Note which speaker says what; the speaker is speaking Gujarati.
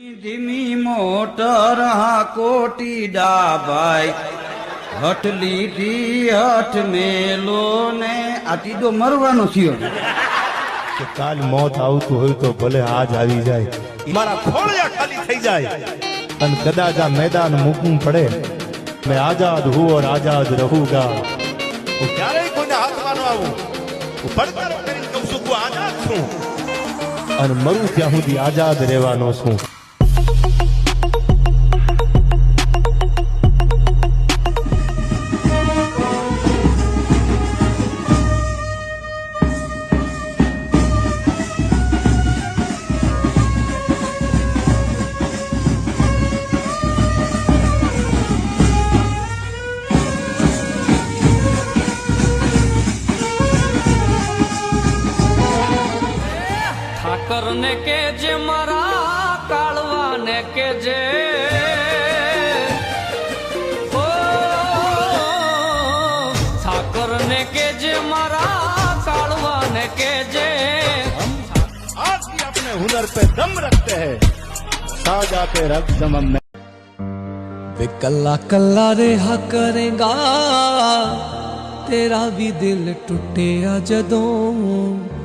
Speaker 1: ધીમી મોટર કોટી ડાબાઈ. હઠ લીધી, હઠ મેલો ને આ તીજો મરવાનો થયો.
Speaker 2: કે કાલ મોત આવતું હોય તો ભલે આજ આવી જાય. મારા ખોળિયા ખાલી થઈ જાય. અને કદાચ આ મેદાન મૂકવું પડે. મેં આઝાદ હું ઓર આઝાદ રહુંગા. હું ક્યારેય કોઈને હાથમાં ન આવું. હું પડકારો કરીને કહું છું, હું આઝાદ છું. અને મરું ત્યાં સુધી આઝાદ રહેવાનો છું.
Speaker 3: કરને કે જે મારા કાળવાને કે જે. સાકરને કે જે મારા કાળવાને કે જે.
Speaker 2: આજ ભી અપને હુનર પે દમ રખતે હૈ. સાજા પે રખ જમમ
Speaker 3: वे कल्ला कल्ला रेहा करेगा तेरा भी दिल टुटेया जदों